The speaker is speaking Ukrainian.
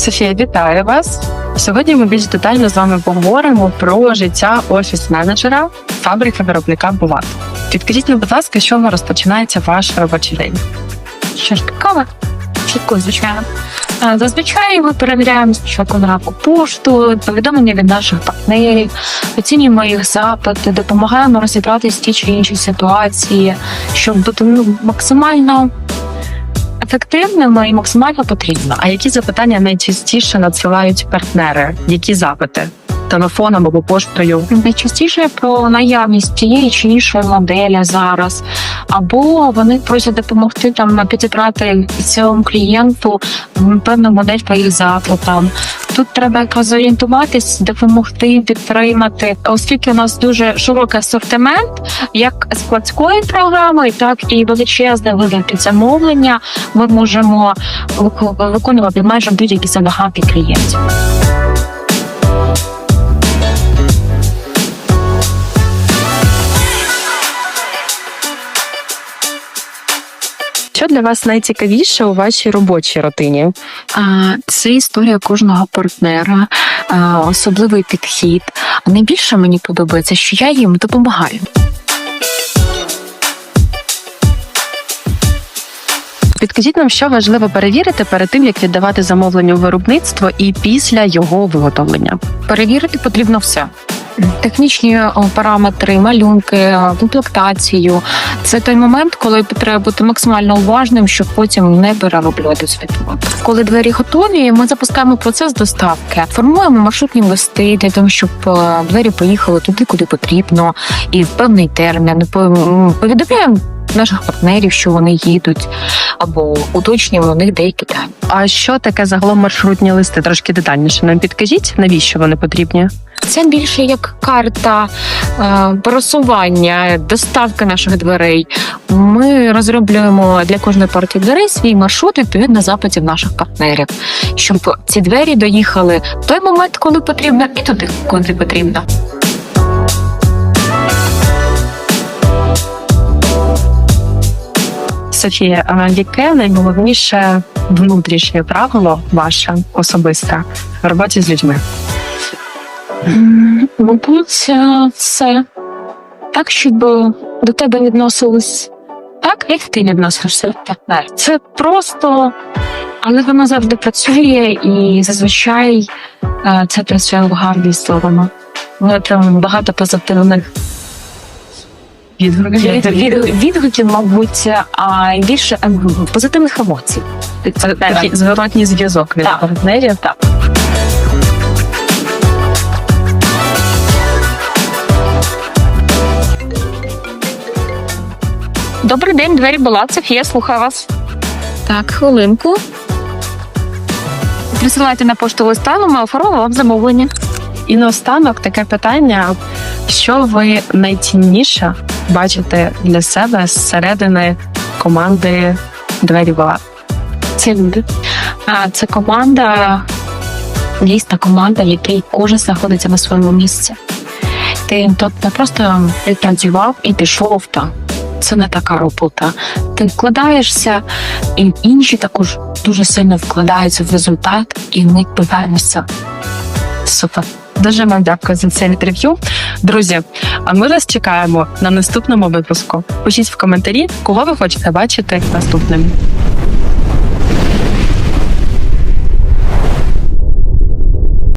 Софія, вітаю вас. Сьогодні ми більш детально з вами поговоримо про життя офіс-менеджера фабрики виробника Булат. Підкажіть мені, будь ласка, з чого розпочинається ваш робочий день? Що ж кава? Чітко, звичайно. Зазвичай ми перевіряємо спочатку ранку пошту, повідомлення від наших партнерів, оцінюємо їх запити, допомагаємо розібратися в тій чи іншій ситуації, щоб бути максимально ефективними і максимально потрібно. А які запитання найчастіше надсилають партнери? Які запити? Телефоном або поштою? Найчастіше про наявність тієї чи іншої моделі зараз, або вони просять допомогти там підібрати цьому клієнту певну модель по їх запитам. Тут треба якраз зорієнтуватись, допомогти, підтримати, оскільки у нас дуже широкий асортимент, як складської програми, так і величезне під замовлення. Ми можемо виконувати майже будь-які забаганки клієнтів. Що для вас найцікавіше у вашій робочій рутині? Це історія кожного партнера, особливий підхід. А найбільше мені подобається, що я їм допомагаю. Підкажіть нам, що важливо перевірити перед тим, як віддавати замовлення у виробництво і після його виготовлення. Перевірити потрібно все. Технічні параметри, малюнки, комплектацію. Це той момент, коли треба бути максимально уважним, щоб потім не перероблювати свій. Коли двері готові, ми запускаємо процес доставки, формуємо маршрутні листи для того, щоб е, двері поїхали туди, куди потрібно, і в певний термін. Повідомляємо наших партнерів, що вони їдуть, або уточнюємо у них деякі дані. А що таке загалом маршрутні листи? Трошки детальніше нам підкажіть, навіщо вони потрібні? Це більше як карта е, просування, доставки наших дверей. Ми розроблюємо для кожної партії дверей свій маршрут відповідно запитів наших партнерів, щоб ці двері доїхали в той момент, коли потрібно, і туди, коли потрібно. Софія, яке найголовніше внутрішнє правило ваше особисте в роботі з людьми? Мабуть, е, це так, щоб до тебе відносились так, як ти відносишся. Це просто, але воно завжди працює, і зазвичай е, це працює в гарній сторону. Ну, там багато позитивних від- від- відгуків, мабуть, а більше е, позитивних емоцій. Це такий зворотній зв'язок від Так. партнерів. Так. Добрий день, двері була. Софія, слухаю вас. Так, хвилинку. Присилайте на пошту листа, ми оформимо вам замовлення. І наостанок таке питання: що ви найцінніше бачите для себе зсередини команди двері була? Це люди. А це команда, дійсна команда, в якій кожен знаходиться на своєму місці. Ти тут не просто відпрацював і пішов там. Це не така робота. Ти вкладаєшся, і інші також дуже сильно вкладаються в результат, і в них. Супер. Дуже вам дякую за це інтерв'ю. Друзі, а ми вас чекаємо на наступному випуску. Пишіть в коментарі, кого ви хочете бачити наступним.